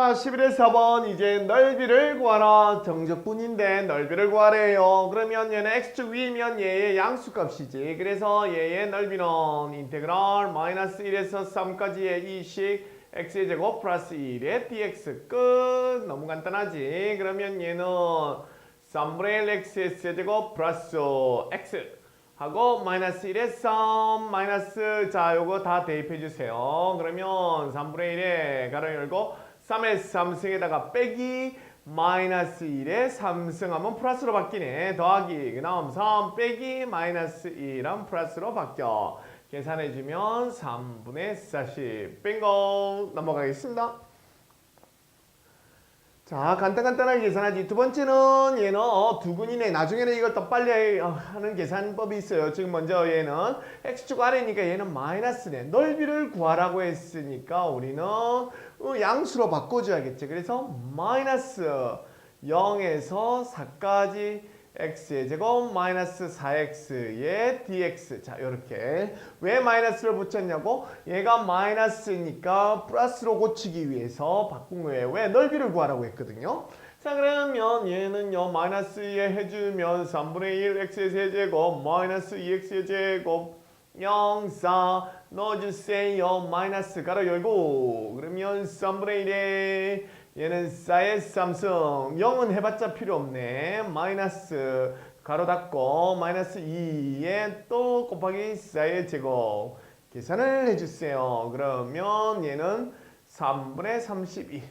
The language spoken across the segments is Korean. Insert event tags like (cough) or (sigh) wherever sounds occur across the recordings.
자, 11의 4번 이제 넓이를 구하라. 정적분인데 넓이를 구하래요. 그러면 얘는 x축 위면 얘의 양수값이지. 그래서 얘의 넓이는 인테그랄 마이너스 1에서 3까지의 이식 x의 제곱 플러스 1의 dx 끝. 너무 간단하지. 그러면 얘는 3분의 1 x의 제곱 플러스 x 하고 마이너스 1에 3 마이너스 자 요거 다 대입해 주세요. 그러면 3분의 1에 가로 열고 3의 3승에다가 빼기 마이너스 1에 3승하면 플러스로 바뀌네. 더하기 그 다음 3 빼기 마이너스 1하면 플러스로 바뀌어. 계산해 주면 3분의 40 빙고 넘어가겠습니다. 자, 간단간단하게 계산하지. 두 번째는 얘는 어, 두근이네. 나중에는 이걸 더 빨리 어, 하는 계산법이 있어요. 지금 먼저 얘는 x축 아래니까 얘는 마이너스네. 넓이를 구하라고 했으니까 우리는 어, 양수로 바꿔줘야겠지. 그래서 마이너스 0에서 4까지 x의 제곱 마이너스 4x의 dx. 자 이렇게. 왜 마이너스를 붙였냐고? 얘가 마이너스니까 플러스로 고치기 위해서 바꾼 거예요. 왜? 넓이를 구하라고 했거든요. 자 그러면 얘는요 마이너스 2에 해주면 3분의 1 x의 세제곱 마이너스 2x의 제곱 0, 4 넣어주세요. 마이너스 가로 열고. 그러면 3분의 1에 얘는 4의 3승 0은 해봤자 필요 없네. 마이너스 가로 닫고 마이너스 2에 또 곱하기 4의 제곱. 계산을 해주세요. 그러면 얘는 3분의 32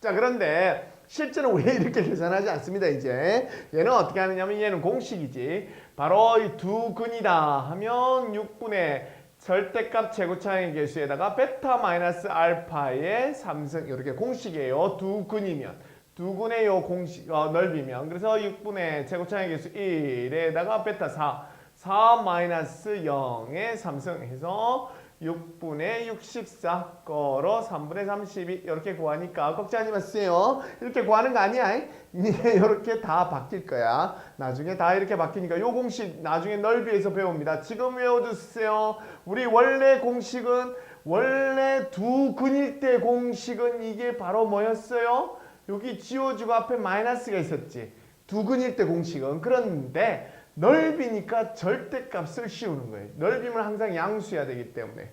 자 그런데 실제는 왜 이렇게 계산하지 않습니다 이제? 얘는 어떻게 하느냐면 얘는 공식이지. 바로 이 두 근이다 하면 6분의 절대값 제곱차의 개수에다가 베타 마이너스 알파의 3승 이렇게 공식이에요. 두 근이면 두 근의 요 공식 어, 넓이면 그래서 6분의 제곱차의 개수 1에다가 베타 4 4 마이너스 0의 3승 해서 6분의 64 거로 3분의 32 이렇게 구하니까 걱정하지 마세요. 이렇게 구하는 거 아니야. (laughs) 이렇게 다 바뀔 거야. 나중에 다 이렇게 바뀌니까 요 공식 나중에 넓이에서 배웁니다. 지금 외워두세요. 우리 원래 공식은 원래 두 근일 때 공식은 이게 바로 뭐였어요? 여기 지워주고 앞에 마이너스가 있었지. 두 근일 때 공식은 그런데 넓이니까 절대값을 씌우는 거예요. 넓이면 항상 양수해야 되기 때문에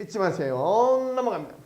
잊지 마세요. 넘어갑니다.